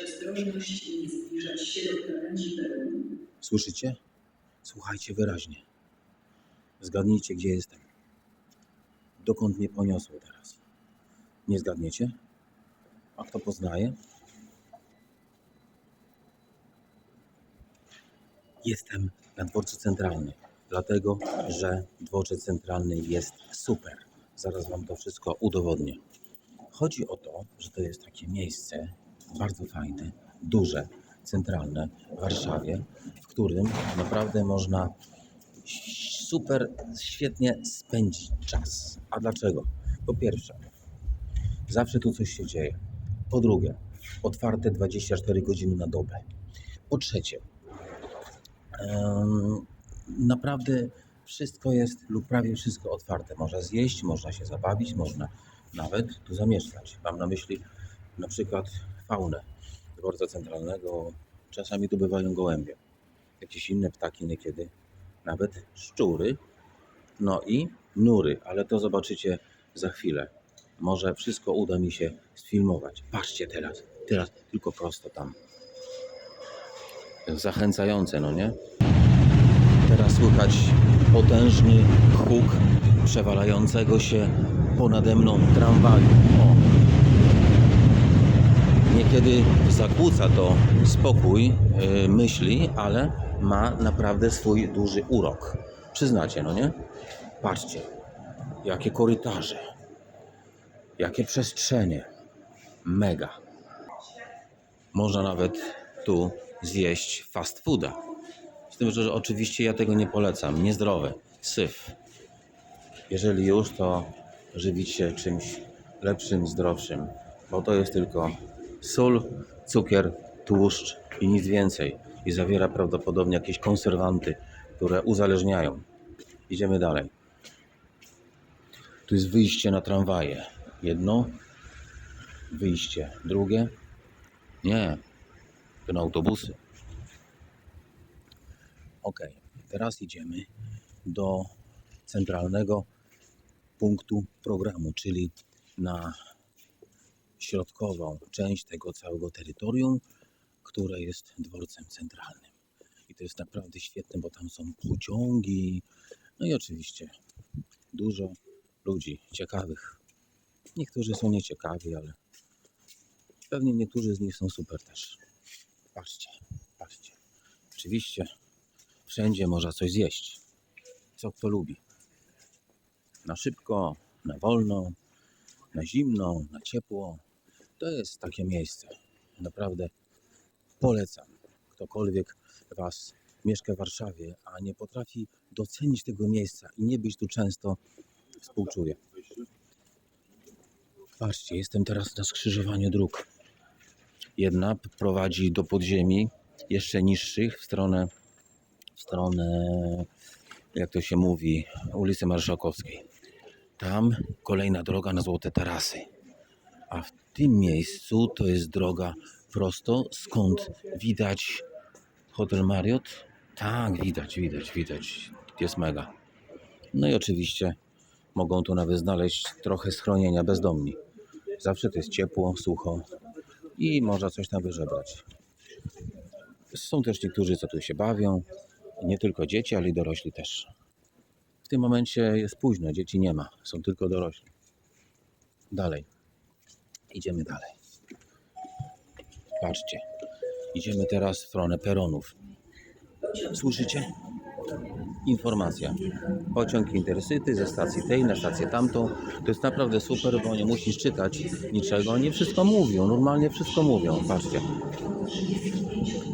ostrożność i nie zbliżać się do krawędzi. Słyszycie? Słuchajcie wyraźnie. Zgadnijcie, gdzie jestem. Dokąd mnie poniosło teraz? Nie zgadniecie? A kto poznaje? Jestem na dworcu centralnym, dlatego że dworzec centralny jest super. Zaraz Wam to wszystko udowodnię. Chodzi o to, że to jest takie miejsce bardzo fajne, duże, centralne w Warszawie, w którym naprawdę można super, świetnie spędzić czas. A dlaczego? Po pierwsze, zawsze tu coś się dzieje. Po drugie, otwarte 24 godziny na dobę. Po trzecie, naprawdę wszystko jest lub prawie wszystko otwarte. Można zjeść, można się zabawić, można nawet tu zamieszkać. Mam na myśli na przykład faunę dworca centralnego. Czasami tu bywają gołębie, jakieś inne ptaki niekiedy, nawet szczury, no i nury, ale to zobaczycie za chwilę. Może wszystko uda mi się sfilmować. Patrzcie teraz, teraz tylko prosto tam. Zachęcające, no nie? Teraz słychać potężny huk przewalającego się ponade mną tramwaju. O. Niekiedy zakłóca to spokój yy, myśli, ale ma naprawdę swój duży urok. Przyznacie, no nie? Patrzcie, jakie korytarze, jakie przestrzenie. Mega. Można nawet tu zjeść fast fooda. Z tym, że oczywiście ja tego nie polecam. Niezdrowe. Syf. Jeżeli już, to żywić się czymś lepszym, zdrowszym, bo to jest tylko sól, cukier, tłuszcz i nic więcej. I zawiera prawdopodobnie jakieś konserwanty, które uzależniają. Idziemy dalej. Tu jest wyjście na tramwaje. Jedno, wyjście. Drugie, nie, to na autobusy. Ok, teraz idziemy do centralnego punktu programu, czyli na środkową część tego całego terytorium, które jest dworcem centralnym. I to jest naprawdę świetne, bo tam są pociągi, no i oczywiście dużo ludzi ciekawych. Niektórzy są nieciekawi, ale pewnie niektórzy z nich są super też. Patrzcie, patrzcie. Oczywiście wszędzie można coś zjeść. Co kto lubi. Na szybko, na wolno, na zimno, na ciepło. To jest takie miejsce. Naprawdę polecam. Ktokolwiek Was mieszka w Warszawie, a nie potrafi docenić tego miejsca i nie być tu często, współczuję. Patrzcie, jestem teraz na skrzyżowaniu dróg. Jedna prowadzi do podziemi jeszcze niższych w stronę, w stronę, jak to się mówi, ulicy Marszałkowskiej. Tam kolejna droga na Złote Tarasy. A w tym miejscu to jest droga prosto, skąd widać hotel Marriott. Tak, widać, widać, widać. Jest mega. No i oczywiście mogą tu nawet znaleźć trochę schronienia bezdomni. Zawsze to jest ciepło, sucho i można coś tam wyżebrać. Są też niektórzy, co tu się bawią. Nie tylko dzieci, ale i dorośli też. W tym momencie jest późno, dzieci nie ma, są tylko dorośli. Dalej. Idziemy dalej. Patrzcie. Idziemy teraz w stronę peronów. Słyszycie? Informacja. Pociąg Intercity ze stacji tej na stację tamtą. To jest naprawdę super, bo nie musisz czytać niczego. Oni wszystko mówią, normalnie wszystko mówią. Patrzcie.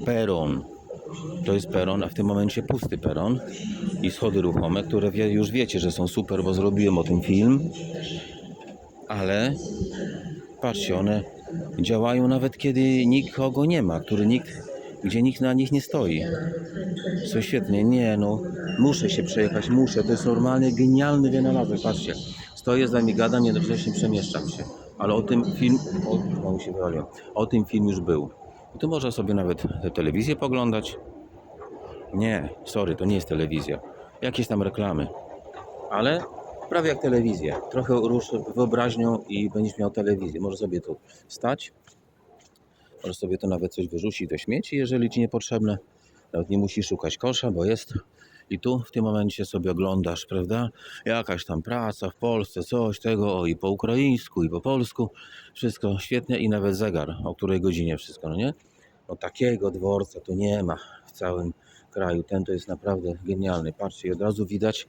Peron. To jest peron, a w tym momencie pusty peron i schody ruchome, które już wiecie, że są super, bo zrobiłem o tym film. Ale patrzcie, one działają nawet kiedy nikogo nie ma, który nikt, gdzie nikt na nich nie stoi. Co świetnie, nie no, muszę się przejechać, muszę, to jest normalnie genialny wynalazek, patrzcie. Stoję z wami, gadam, jednocześnie przemieszczam się. Ale o tym film, o, znowu się wywaliłem. o tym film już był. Tu można sobie nawet telewizję poglądać. Nie, sorry, to nie jest telewizja. Jakieś tam reklamy. Ale prawie jak telewizja. Trochę rusz wyobraźnią i będziesz miał telewizję. Możesz sobie tu stać, Możesz sobie to nawet coś wyrzucić do śmieci, jeżeli ci niepotrzebne. Nawet nie musisz szukać kosza, bo jest. I tu w tym momencie sobie oglądasz, prawda? Jakaś tam praca w Polsce, coś tego, o, i po ukraińsku, i po polsku. Wszystko świetnie i nawet zegar, o której godzinie wszystko, no nie? No takiego dworca tu nie ma w całym kraju. Ten to jest naprawdę genialny. Patrzcie, od razu widać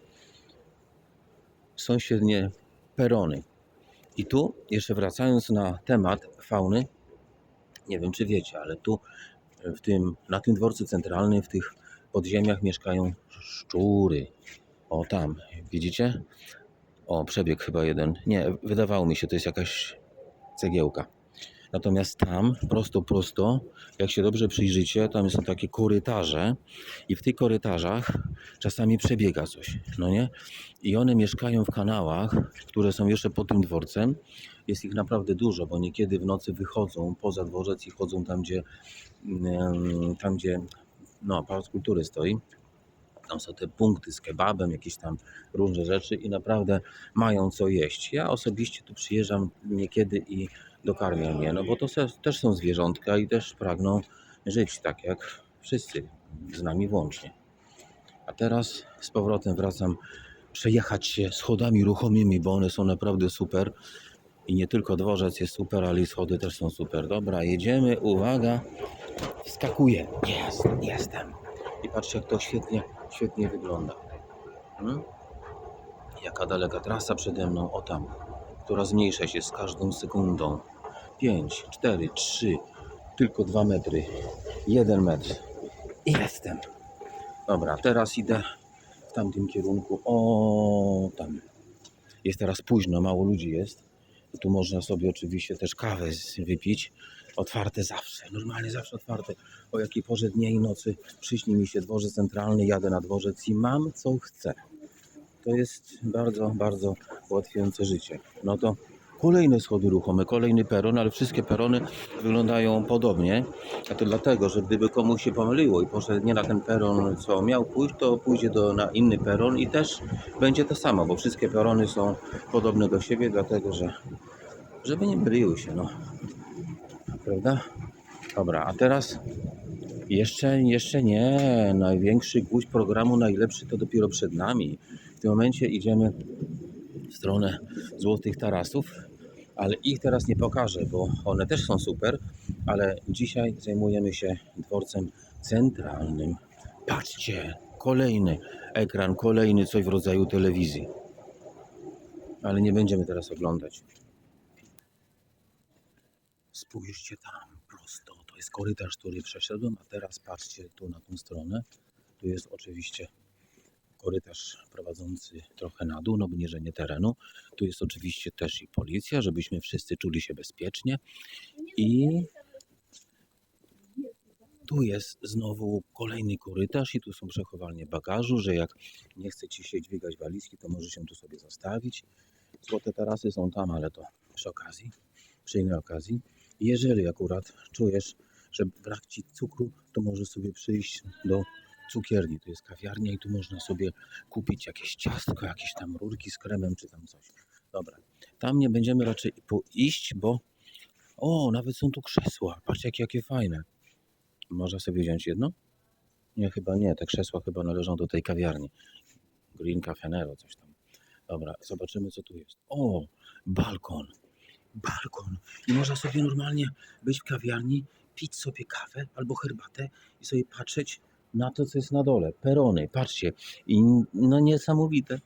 sąsiednie perony. I tu, jeszcze wracając na temat fauny, nie wiem czy wiecie, ale tu w tym, na tym dworcu centralnym, w tych podziemiach mieszkają szczury. O tam, widzicie? O, przebieg chyba jeden. Nie, wydawało mi się, to jest jakaś cegiełka. Natomiast tam, prosto, prosto, jak się dobrze przyjrzycie, tam są takie korytarze i w tych korytarzach czasami przebiega coś, no nie? I one mieszkają w kanałach, które są jeszcze pod tym dworcem. Jest ich naprawdę dużo, bo niekiedy w nocy wychodzą poza dworzec i chodzą tam, gdzie, tam, gdzie no, Pałac Kultury stoi. Tam są te punkty z kebabem, jakieś tam różne rzeczy i naprawdę mają co jeść. Ja osobiście tu przyjeżdżam niekiedy i dokarmiam je, no bo to też są zwierzątka i też pragną żyć tak jak wszyscy, z nami włącznie. A teraz z powrotem wracam przejechać się schodami ruchomymi, bo one są naprawdę super. I nie tylko dworzec jest super, ale i schody też są super. Dobra, jedziemy, uwaga, wskakuję. Jest, jestem. I patrzcie, jak to świetnie, świetnie wygląda. Hmm? Jaka daleka trasa przede mną, o tam, która zmniejsza się z każdą sekundą. 5, 4, 3, tylko 2 metry, 1 metr. I jestem. Dobra, teraz idę w tamtym kierunku. O, tam. Jest teraz późno, mało ludzi jest. Tu można sobie oczywiście też kawę wypić. Otwarte zawsze, normalnie zawsze otwarte. O jakiej porze dnia i nocy przyśni mi się dworzec centralny, jadę na dworzec i mam co chcę. To jest bardzo, bardzo ułatwiające życie. No to kolejne schody ruchome, kolejny peron, ale wszystkie perony wyglądają podobnie. A to dlatego, że gdyby komuś się pomyliło i poszedł nie na ten peron, co miał pójść, to pójdzie do, na inny peron i też będzie to samo, bo wszystkie perony są podobne do siebie, dlatego że żeby nie myliły się, no. Prawda? Dobra, a teraz jeszcze, jeszcze nie. Największy gwóźdź programu, najlepszy to dopiero przed nami. W tym momencie idziemy w stronę Złotych Tarasów, ale ich teraz nie pokażę, bo one też są super, ale dzisiaj zajmujemy się dworcem centralnym. Patrzcie, kolejny ekran, kolejny coś w rodzaju telewizji. Ale nie będziemy teraz oglądać. Spójrzcie tam, prosto. To jest korytarz, który przeszedłem, a teraz patrzcie tu na tą stronę. Tu jest oczywiście korytarz prowadzący trochę na dół, no obniżenie terenu. Tu jest oczywiście też i policja, żebyśmy wszyscy czuli się bezpiecznie. I tu jest znowu kolejny korytarz i tu są przechowalnie bagażu, że jak nie chce ci się dźwigać walizki, to może się tu sobie zostawić. Złote tarasy są tam, ale to przy okazji, przy innej okazji. Jeżeli akurat czujesz, że brak ci cukru, to możesz sobie przyjść do cukierni. Tu jest kawiarnia i tu można sobie kupić jakieś ciastko, jakieś tam rurki z kremem czy tam coś. Dobra, tam nie będziemy raczej iść, bo o, nawet są tu krzesła. Patrzcie, jakie, jakie fajne. Można sobie wziąć jedno? Nie, chyba nie. Te krzesła chyba należą do tej kawiarni. Green Cafenero, coś tam. Dobra, zobaczymy, co tu jest. O, balkon. Balkon. I można sobie normalnie być w kawiarni, pić sobie kawę albo herbatę i sobie patrzeć na to, co jest na dole. Perony, patrzcie. I no niesamowite,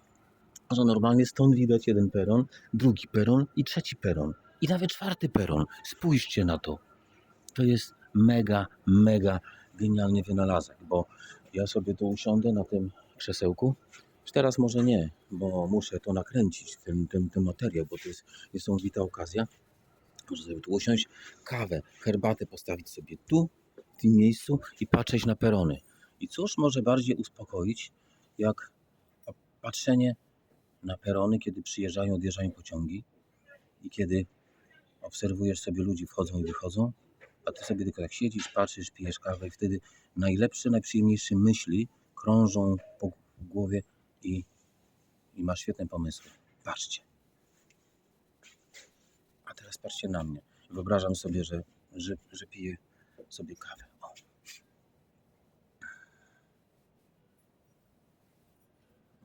że normalnie stąd widać jeden peron, drugi peron i trzeci peron. I nawet czwarty peron. Spójrzcie na to. To jest mega, mega genialny wynalazek, bo ja sobie tu usiądę na tym krzesełku. Teraz może nie, bo muszę to nakręcić, ten, ten, ten materiał, bo to jest niesamowita okazja. Muszę sobie tu usiąść, kawę, herbatę postawić sobie tu, w tym miejscu i patrzeć na perony. I cóż może bardziej uspokoić, jak patrzenie na perony, kiedy przyjeżdżają, odjeżdżają pociągi i kiedy obserwujesz sobie ludzi wchodzą i wychodzą, a ty sobie tylko tak siedzisz, patrzysz, pijesz kawę i wtedy najlepsze, najprzyjemniejsze myśli krążą po głowie i, i masz świetne pomysły. Patrzcie. A teraz patrzcie na mnie. Wyobrażam sobie, że że, że piję sobie kawę.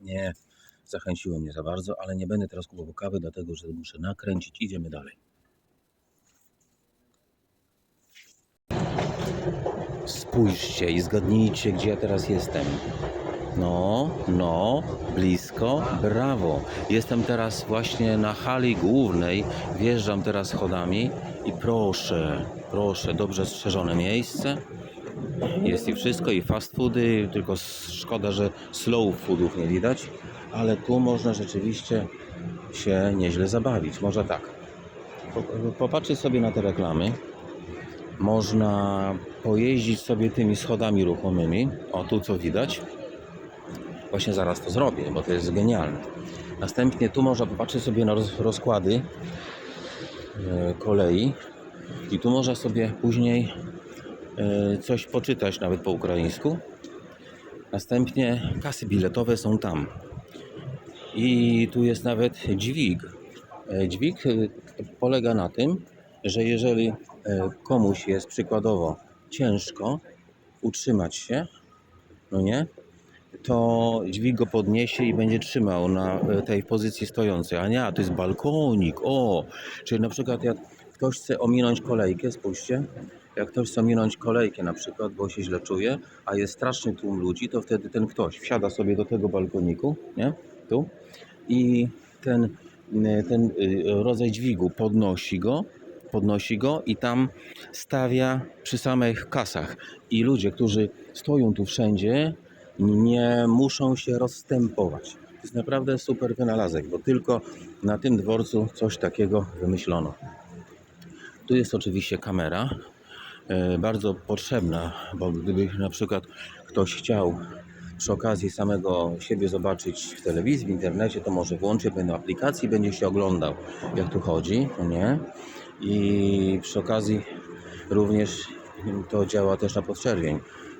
Nie, zachęciło mnie za bardzo, ale nie będę teraz kupował kawy, dlatego że muszę nakręcić. Idziemy dalej. Spójrzcie i zgadnijcie, gdzie ja teraz jestem. No, no, blisko, brawo. Jestem teraz właśnie na hali głównej. Wjeżdżam teraz schodami i proszę, proszę, dobrze strzeżone miejsce. Jest i wszystko, i fast foody, tylko szkoda, że slow foodów nie widać, ale tu można rzeczywiście się nieźle zabawić. Może tak. Po- Popatrzcie sobie na te reklamy. Można pojeździć sobie tymi schodami ruchomymi. O, tu co widać. Właśnie zaraz to zrobię, bo to jest genialne. Następnie tu można popatrzeć sobie na roz, rozkłady e, kolei i tu można sobie później coś poczytać nawet po ukraińsku. Następnie kasy biletowe są tam. I tu jest nawet dźwig. E, Dźwig e, polega na tym, że jeżeli e, komuś jest przykładowo ciężko utrzymać się, no nie, to dźwig go podniesie i będzie trzymał na e, tej pozycji stojącej. A nie, a to jest balkonik. O! Czyli na przykład jak ktoś chce ominąć kolejkę, spójrzcie, jak ktoś chce ominąć kolejkę na przykład, bo się źle czuje, a jest straszny tłum ludzi, to wtedy ten ktoś wsiada sobie do tego balkoniku, nie? Tu. I ten, ten y, rodzaj dźwigu podnosi go, podnosi go i tam stawia przy samych kasach. I ludzie, którzy stoją tu wszędzie, nie muszą się rozstępować. To jest naprawdę super wynalazek, bo tylko na tym dworcu coś takiego wymyślono. Tu jest oczywiście kamera, e, bardzo potrzebna, bo gdyby na przykład ktoś chciał przy okazji samego siebie zobaczyć w telewizji, w internecie, to może włączy będą aplikacji i będzie się oglądał, jak tu chodzi, no nie? I przy okazji również to działa też na podczerwień.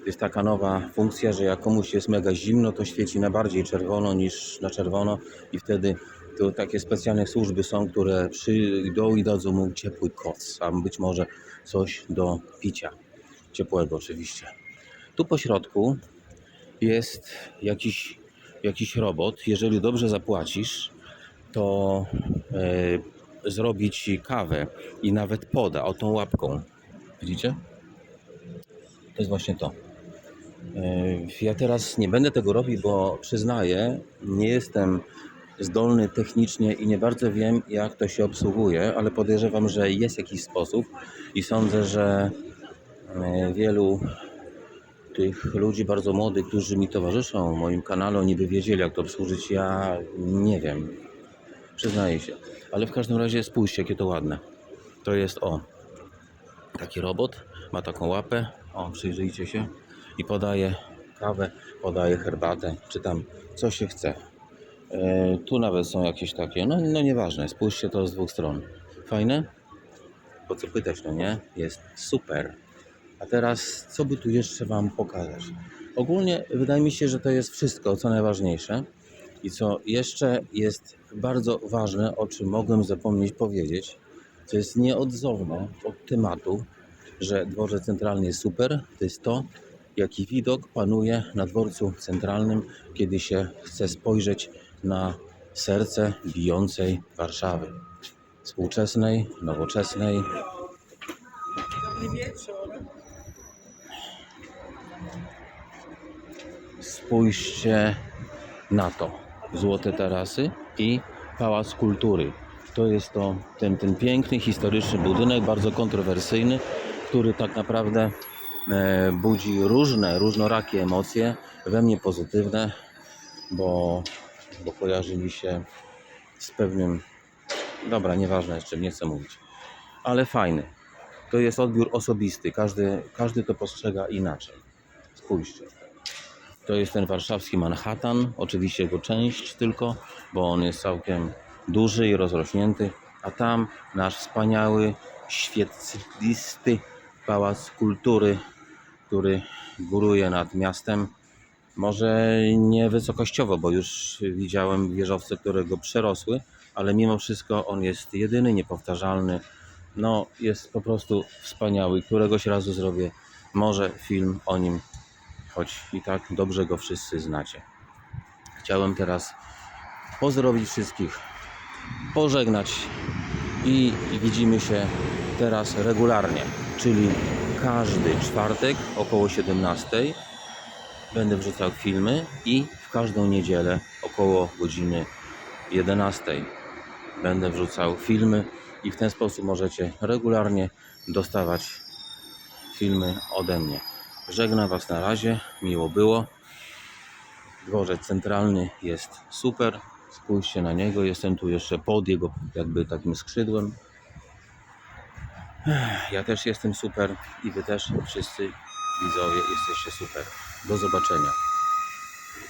Jest taka nowa funkcja, że jak komuś jest mega zimno, to świeci na bardziej czerwono niż na czerwono i wtedy to takie specjalne służby są, które przyjdą i dadzą mu ciepły koc, a być może coś do picia. Ciepłego oczywiście. Tu po środku jest jakiś, jakiś robot. Jeżeli dobrze zapłacisz, to e, zrobi ci kawę i nawet poda o tą łapką. Widzicie? To jest właśnie to. Ja teraz nie będę tego robić, bo przyznaję, nie jestem zdolny technicznie i nie bardzo wiem, jak to się obsługuje, ale podejrzewam, że jest jakiś sposób i sądzę, że e, wielu tych ludzi bardzo młodych, którzy mi towarzyszą moim kanale, oni by wiedzieli, jak to obsłużyć. Ja nie wiem. Przyznaję się. Ale w każdym razie spójrzcie, jakie to ładne. To jest o. Taki robot ma taką łapę. O, przyjrzyjcie się. I podaje kawę, podaje herbatę, czy tam co się chce. E, tu nawet są jakieś takie, no, no nieważne, spójrzcie to z dwóch stron. Fajne? Po co pytać, no nie? Jest super. A teraz, co by tu jeszcze Wam pokazać? Ogólnie wydaje mi się, że to jest wszystko, co najważniejsze. I co jeszcze jest bardzo ważne, o czym mogłem zapomnieć powiedzieć, co jest nieodzowne od tematu, że dworzec centralny jest super, to jest to, jaki widok panuje na dworcu centralnym, kiedy się chce spojrzeć na serce bijącej Warszawy. Współczesnej, nowoczesnej, Spójrzcie na to. Złote tarasy i Pałac Kultury. To jest to ten, ten piękny, historyczny budynek, bardzo kontrowersyjny, który tak naprawdę budzi różne, różnorakie emocje, we mnie pozytywne, bo, bo kojarzy mi się z pewnym, dobra, nieważne jeszcze, nie chcę mówić, ale fajny. To jest odbiór osobisty, każdy, każdy to postrzega inaczej. Spójrzcie. To jest ten warszawski Manhattan, oczywiście jego część tylko, bo on jest całkiem duży i rozrośnięty, a tam nasz wspaniały, świetlisty Pałac Kultury, który góruje nad miastem. Może nie wysokościowo, bo już widziałem wieżowce, które go przerosły, ale mimo wszystko on jest jedyny, niepowtarzalny no jest po prostu wspaniały. Któregoś razu zrobię może film o nim, choć i tak dobrze go wszyscy znacie. Chciałem teraz pozdrowić wszystkich, pożegnać i widzimy się teraz regularnie, czyli każdy czwartek około 17 będę wrzucał filmy i w każdą niedzielę około godziny 11 będę wrzucał filmy i w ten sposób możecie regularnie dostawać filmy ode mnie. Żegnam Was na razie, miło było. Dworzec centralny jest super. Spójrzcie na niego, jestem tu jeszcze pod jego jakby takim skrzydłem. Ja też jestem super i Wy też wszyscy widzowie jesteście super. Do zobaczenia.